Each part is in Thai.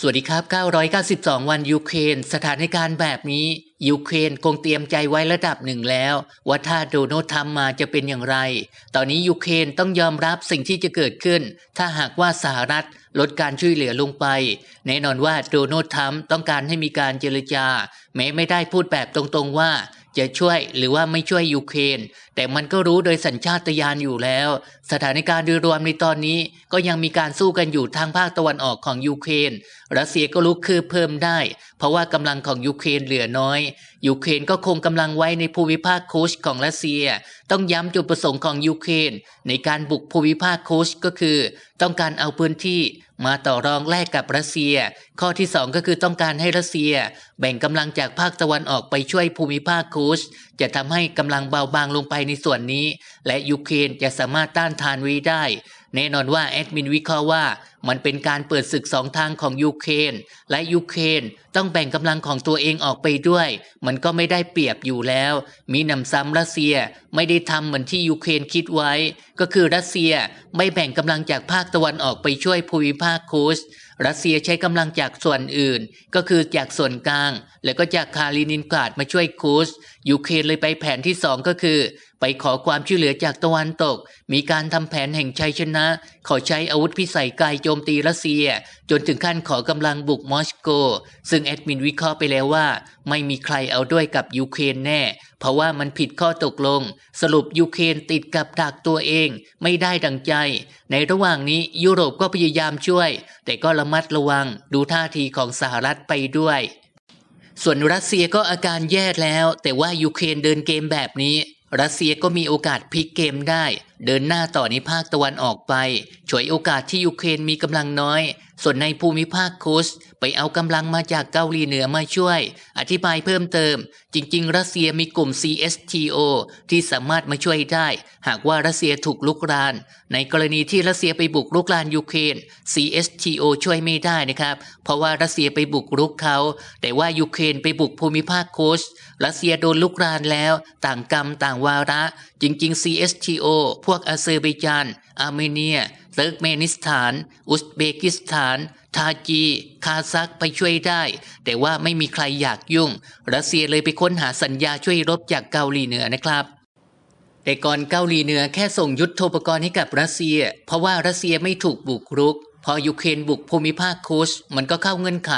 สวัสดีครับ 992 วันยูเครน สถานการณ์แบบนี้ ยูเครนคงเตรียมใจไว้ระดับหนึ่งแล้ว ว่าถ้าโดนัลด์ทรัมป์มาจะเป็นอย่างไร ตอนนี้ยูเครนต้องยอมรับสิ่งที่จะเกิดขึ้น ถ้าหากว่าสหรัฐลดการช่วยเหลือลงไป แน่นอนว่าโดนัลด์ทรัมป์ต้องการให้มีการเจรจา แม้ไม่ได้พูดแบบตรงๆว่าจะช่วยหรือว่าไม่ช่วยยูเครน แต่มันก็รู้โดยสัญชาตญาณอยู่แล้ว สถานการณ์โดยรวมในตอนนี้ก็ยังมีการสู้กันอยู่ทางภาคตะวันออกของยูเครน รัสเซียก็ลุกคืบเพิ่มได้ เพราะว่ากำลังของยูเครนเหลือน้อย ยูเครนก็คงกำลังไว้ในภูมิภาคโคชของรัสเซีย ต้องย้ำจุดประสงค์ของยูเครน ในการบุกภูมิภาคโคชก็คือ ต้องการเอาพื้นที่มาต่อรองแลกกับรัสเซีย ข้อที่ 2 ก็คือต้องการให้รัสเซีย แบ่งกำลังจากภาคตะวันออกไปช่วยภูมิภาคโคช จะทำให้กำลังเบาบางลงไปในส่วนนี้ และยูเครนจะสามารถต้านทานไว้ได้ แน่นอนว่าแอดมินวิเคราะห์ว่า มันเป็นการเปิดศึกสองทางของยูเครนและยูเครนต้องแบ่งกำลังของตัวเองออกไปด้วย มันก็ไม่ได้เปรียบอยู่แล้ว มีนำซ้ำรัสเซียไม่ได้ทำเหมือนที่ยูเครนคิดไว้ ก็คือรัสเซียไม่แบ่งกำลังจากภาคตะวันออกไปช่วยภูมิภาคคูชรัสเซียใช้กำลังจากส่วนอื่น ก็คือจากส่วนกลาง แล้วก็จากคาลินินกราดมาช่วยคูช ยูเครนเลยไปแผนที่สองก็คือ ไปขอความช่วยเหลือจากตะวันตก มีการทำแผนแห่งชัยชนะ ขอใช้อาวุธพิสัยไกลโจมตีรัสเซีย จนถึงขั้นขอกำลังบุกมอสโก ซึ่งแอดมินวิเคราะห์ไปแล้วว่า ไม่มีใครเอาด้วยกับยูเครนแน่ เพราะว่ามันผิดข้อตกลง สรุปยูเครนติดกับดักตัวเอง ไม่ได้ดังใจ ในระหว่างนี้ยุโรปก็พยายามช่วย แต่ก็ระมัดระวังดูท่าทีของสหรัฐไปด้วย ส่วนรัสเซียก็อาการแย่แล้ว แต่ว่ายูเครนเดินเกมแบบนี้ รัสเซียก็มีโอกาสพลิกเกมได้ เดินหน้าต่อในภาคตะวันออกไปฉวยโอกาสที่ยูเครนมีกำลังน้อย ส่วนในภูมิภาคคุสไปเอากำลังมาจากเกาหลีเหนือมาช่วย อธิบายเพิ่มเติม จริง ๆ รัสเซียมีกลุ่ม CSTO ที่สามารถมาช่วยได้ หากว่ารัสเซียถูกลุกราน ในกรณีที่รัสเซียไปบุกรุกรานยูเครน CSTO ช่วยไม่ได้นะครับ เพราะว่ารัสเซียไปบุกรุกเขา แต่ว่ายูเครนไปบุกภูมิภาคคุสรัสเซียโดนลุกรานแล้ว ต่างกรรมต่างวาระ จริง ๆ CSTO วกอาเซอร์ไบจาน อาร์เมเนีย เติร์กเมนิสถาน อุซเบกิสถาน ทาจี คาซักไปช่วยได้ แต่ว่าไม่มีใครอยากยุ่ง รัสเซียเลยไปค้นหาสัญญาช่วยรบจากเกาหลีเหนือนะครับแต่ก่อนเกาหลีเหนือแค่ส่งยุทโธปกรณ์ให้กับรัสเซีย เพราะว่ารัสเซียไม่ถูกบุกรุก พอยูเครนบุกภูมิภาคคุชมันก็เข้าเงื่อนไข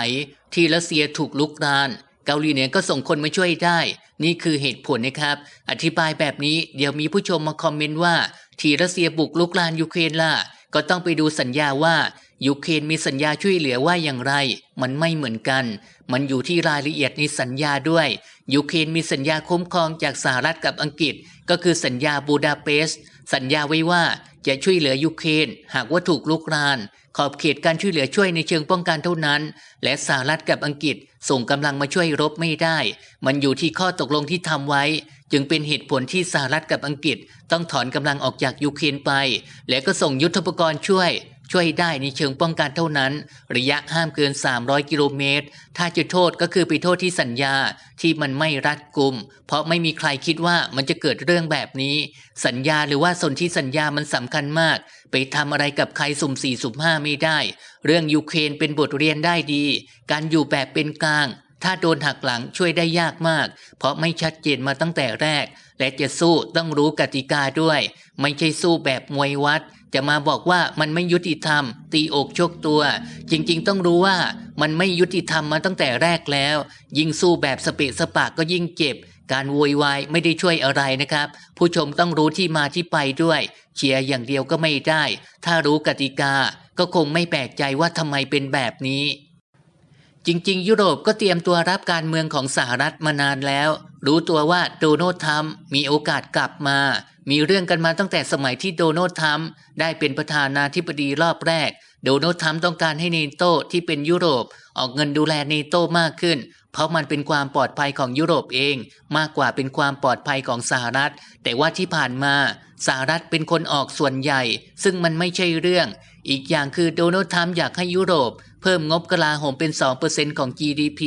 ที่รัสเซียถูกลุกราน เกาหลีเหนือก็ส่งคนมาช่วยได้ นี่คือเหตุผลนะครับ อธิบายแบบนี้เดี๋ยวมีผู้ชมมาคอมเมนต์ว่า ที่รัสเซียบุกลุกรานยูเครนล่ะ ก็ต้องไปดูสัญญาว่ายูเครนมีสัญญาช่วยเหลือว่าอย่างไร มันไม่เหมือนกัน มันอยู่ที่รายละเอียดในสัญญาด้วยยูเครนมีสัญญาคุ้มครองจากสหรัฐกับอังกฤษ ก็คือสัญญาบูดาเปสต์สัญญาไว้ว่า จะช่วยเหลือยูเครนหากว่าถูกลุกราน ขอบเขตการช่วยเหลือช่วยในเชิงป้องกันเท่านั้น และสหรัฐกับอังกฤษส่งกำลังมาช่วยรบไม่ได้ มันอยู่ที่ข้อตกลงที่ทำไว้ จึงเป็นเหตุผลที่สหรัฐกับอังกฤษต้องถอนกำลังออกจากยูเครนไป และก็ส่งยุทธปกรณ์ช่วย ช่วยได้ในเชิงป้องกันเท่านั้น ระยะห้ามเกิน 300 กิโลเมตร ถ้าจะโทษก็คือไปโทษที่สัญญาที่มันไม่รัดกุม เพราะไม่มีใครคิดว่ามันจะเกิดเรื่องแบบนี้ สัญญาหรือว่าสนที่สัญญามันสำคัญมาก ไปทำอะไรกับใครสุ่มสี่สุ่มห้าไม่ได้ เรื่องยูเครนเป็นบทเรียนได้ดี การอยู่แบบเป็นกลาง ถ้าโดนหักหลังช่วยได้ยากมาก เพราะไม่ชัดเจนมาตั้งแต่แรก และจะสู้ต้องรู้กติกาด้วย ไม่ใช่สู้แบบมวยวัด จะมาบอกว่ามันไม่ยุติธรรม ตีอกชกตัว จริงๆ ต้องรู้ว่ามันไม่ยุติธรรมมาตั้งแต่แรกแล้ว ยิ่งสู้แบบสเปะสปากก็ยิ่งเจ็บ การโวยวายไม่ได้ช่วยอะไรนะครับ ผู้ชมต้องรู้ที่มาที่ไปด้วยเชียร์อย่างเดียวก็ไม่ได้ ถ้ารู้กติกาก็คงไม่แปลกใจว่าทำไมเป็นแบบนี้ จริง ๆ ยุโรปก็เตรียมตัวรับการเมืองของสหรัฐมานานแล้ว รู้ตัวว่าโดนัลด์ทรัมป์มีโอกาสกลับมา มีเรื่องกันมาตั้งแต่สมัยที่โดนัลด์ทรัมป์ได้เป็นประธานาธิบดีรอบแรก โดนัลด์ทรัมป์ต้องการให้เนโตที่เป็นยุโรป ออกเงินดูแลเนโตมากขึ้น เพราะมันเป็นความปลอดภัยของยุโรปเอง มากกว่าเป็นความปลอดภัยของสหรัฐ แต่ว่าที่ผ่านมาสหรัฐเป็นคนออกส่วนใหญ่ ซึ่งมันไม่ใช่เรื่อง อีกอย่างคือโดนัลด์ทรัมป์อยากให้ยุโรป เพิ่มงบกลาโหมเป็น 2%ของ GDP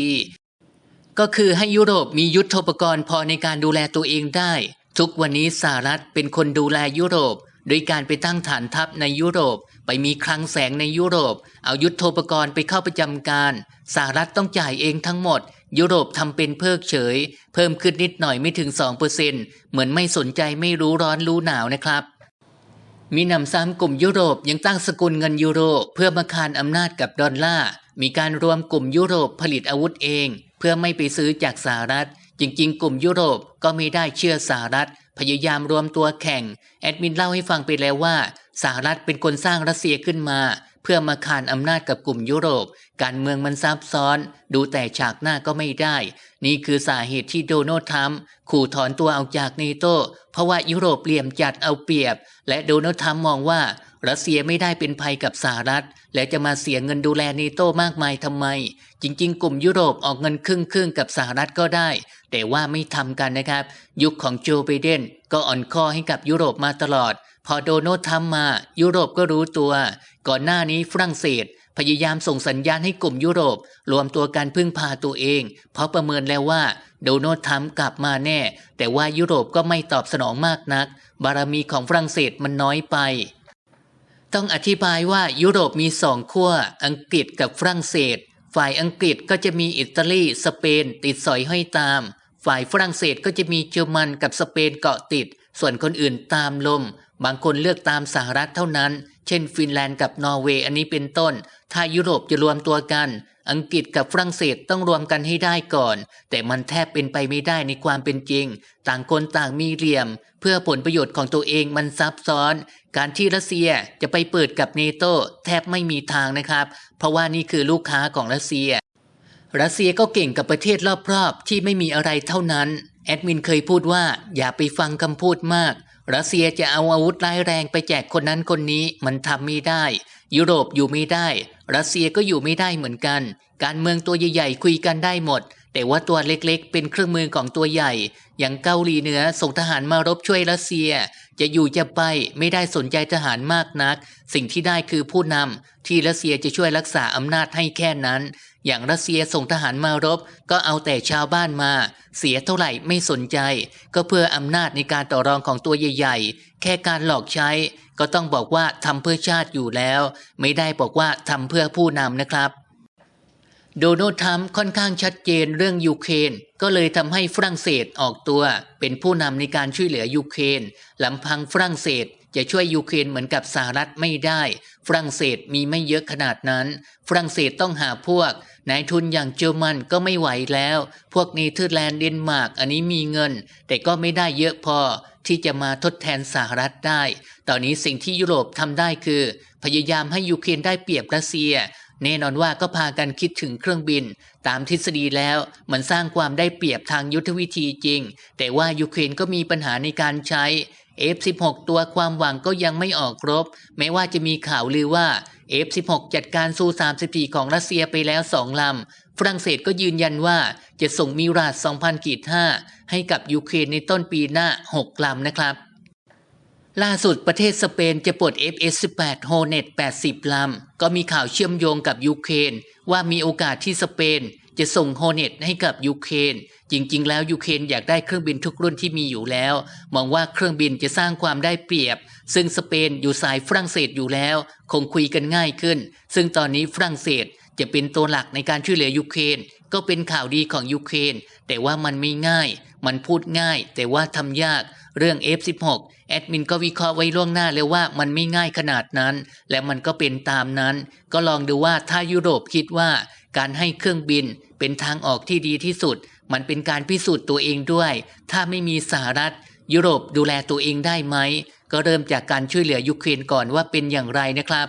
ก็คือให้ยุโรปมียุทโธปกรณ์พอในการดูแลตัวเองได้ ทุกวันนี้สหรัฐเป็นคนดูแลยุโรป โดยการไปตั้งฐานทัพในยุโรป ไปมีคลังแสงในยุโรป เอายุทธโธปกรณ์ไปเข้าประจำการสหรัฐต้องจ่ายเองทั้งหมด ยุโรปทำเป็นเพิกเฉย เพิ่มขึ้นนิดหน่อยไม่ถึง 2%เหมือนไม่สนใจไม่รู้ร้อนรู้หนาวนะครับมีนำซ้ำกลุ่มยุโรปยังตั้งสกุลเงินยูโร เพื่อมาคานอำนาจกับดอลลาร์มีการรวมกลุ่มยุโรปผลิตอาวุธเอง เพื่อไม่ไปซื้อจากสหรัฐ จริง ๆ กลุ่มยุโรปก็ไม่ได้เชื่อสหรัฐ พยายามรวมตัวแข่ง แอดมินเล่าให้ฟังไปแล้วว่าสหรัฐเป็นคนสร้างรัสเซียขึ้นมา เพื่อมาขานอำนาจกับกลุ่มยุโรป การเมืองมันซับซ้อน ดูแต่ฉากหน้าก็ไม่ได้ นี่คือสาเหตุที่โดนัลด์ทรัมป์ขู่ถอนตัวออกจากเนโตเพราะว่ายุโรปเหลี่ยมจัดเอาเปรียบ และโดนัลด์ทรัมป์มองว่า รัสเซียไม่ได้เป็นภัยกับสหรัฐ และจะมาเสียเงินดูแลเนโต้มากมายทำไม จริง ๆ กลุ่มยุโรปออกเงินครึ่งครึ่งๆกับสหรัฐก็ได้ แต่ว่าไม่ทำกันนะครับ ยุคของโจไบเดนก็อ่อนข้อให้กับยุโรปมาตลอด พอโดนัลด์ทรัมมา ยุโรปก็รู้ตัว ก่อนหน้านี้ฝรั่งเศสพยายามส่งสัญญาณให้กลุ่มยุโรป รวมตัวกันพึ่งพาตัวเอง เพราะประเมินแล้วว่าโดนัลด์ทรัมป์กลับมาแน่ แต่ว่ายุโรปก็ไม่ตอบสนองมากนัก บารมีของฝรั่งเศสมันน้อยไป ต้องอธิบายว่ายุโรปมีสองขั้วอังกฤษกับฝรั่งเศส ฝ่ายอังกฤษก็จะมีอิตาลีสเปน ติดสอยห้อยตาม ฝ่ายฝรั่งเศสก็จะมีเยอรมันกับสเปนเกาะติด ส่วนคนอื่นตามลม บางคนเลือกตามสหรัฐเท่านั้น เช่น ฟินแลนด์กับนอร์เวย์อันนี้เป็นต้น ถ้ายุโรปจะรวมตัวกัน อังกฤษกับฝรั่งเศสต้องรวมกันให้ได้ก่อน แต่มันแทบเป็นไปไม่ได้ในความเป็นจริง ต่างคนต่างมีเหลี่ยม เพื่อผลประโยชน์ของตัวเองมันซับซ้อน การที่รัสเซียจะไปเปิดกับเนโตแทบไม่มีทางนะครับ เพราะว่านี่คือลูกค้าของรัสเซีย รัสเซียก็เก่งกับประเทศรอบๆที่ไม่มีอะไรเท่านั้นแอดมินเคยพูดว่าอย่าไปฟังคำพูดมาก รัสเซียจะเอาอาวุธร้ายแรงไปแจกคนนั้นคนนี้มันทำไม่ได้ ยุโรปอยู่ไม่ได้ รัสเซียก็อยู่ไม่ได้เหมือนกัน การเมืองตัวใหญ่ๆคุยกันได้หมด แต่ว่าตัวเล็กๆ เป็นเครื่องมือของตัวใหญ่ อย่างเกาหลีเหนือส่งทหารมารบช่วยรัสเซีย จะอยู่จะไปไม่ได้สนใจทหารมากนัก สิ่งที่ได้คือผู้นำที่รัสเซียจะช่วยรักษาอำนาจให้แค่นั้น อย่างรัสเซียส่งทหารมารบ ก็เอาแต่ชาวบ้านมา เสียเท่าไหร่ไม่สนใจ ก็เพื่ออำนาจในการต่อรองของตัวใหญ่ๆ แค่การหลอกใช้ ก็ต้องบอกว่าทำเพื่อชาติอยู่แล้ว ไม่ได้บอกว่าทำเพื่อผู้นำนะครับ โดนัลด์ทรัมป์ค่อนข้างชัดเจนเรื่องยูเครนก็เลยทำให้ฝรั่งเศสออกตัว เป็นผู้นำในการช่วยเหลือยูเครนลำพังฝรั่งเศส จะช่วยยูเครนเหมือนกับสหรัฐไม่ได้ ฝรั่งเศสมีไม่เยอะขนาดนั้น ฝรั่งเศสต้องหาพวกนายทุนอย่างเยอรมันก็ไม่ไหวแล้ว พวกเนเธอร์แลนด์เดนมาร์กอันนี้มีเงิน แต่ก็ไม่ได้เยอะพอที่จะมาทดแทนสหรัฐได้ ตอนนี้สิ่งที่ยุโรปทำได้คือ พยายามให้ยูเครนได้เปรียบรัสเซีย แน่นอนว่าก็พากันคิดถึงเครื่องบิน ตามทฤษฎีแล้วมันสร้างความได้เปรียบทางยุทธวิธีจริง แต่ว่ายูเครนก็มีปัญหาในการใช้ F16 ตัวความหวังก็ยังไม่ออกรบ แม้ว่าจะมีข่าวลือว่า F16 จัดการซู34ของรัสเซียไปแล้วสองลำ ฝรั่งเศสก็ยืนยันว่าจะส่งมิราด2,000กีด5ให้กับยูเครนในต้นปีหน้า 6 ลำนะครับล่าสุดประเทศสเปนจะปลด FS-18 Hornet 80 ลำ ก็มีข่าวเชื่อมโยงกับยูเครนว่ามีโอกาสที่สเปน จะส่ง Hornet ให้กับยูเครนจริง ๆ แล้วยูเครนอยากได้เครื่องบินทุกรุ่นที่มีอยู่แล้วมองว่าเครื่องบินจะสร้างความได้เปรียบ ซึ่งสเปนอยู่สายฝรั่งเศสอยู่แล้ว คงคุยกันง่ายขึ้น ซึ่งตอนนี้ฝรั่งเศสจะเป็นตัวหลักในการช่วยเหลือยูเครนก็เป็นข่าวดีของยูเครนแต่ว่ามันไม่ง่าย มันพูดง่าย แต่ว่าทำยากเรื่อง F16 แอดมินก็วิเคราะห์ไว้ล่วงหน้าแล้วว่ามันไม่ง่ายขนาดนั้น และมันก็เป็นตามนั้น ก็ลองดูว่าถ้ายุโรปคิดว่า การให้เครื่องบินเป็นทางออกที่ดีที่สุด มันเป็นการพิสูจน์ตัวเองด้วย ถ้าไม่มีสหรัฐ ยุโรปดูแลตัวเองได้ไหม ก็เริ่มจากการช่วยเหลือยูเครนก่อนว่าเป็นอย่างไรนะครับ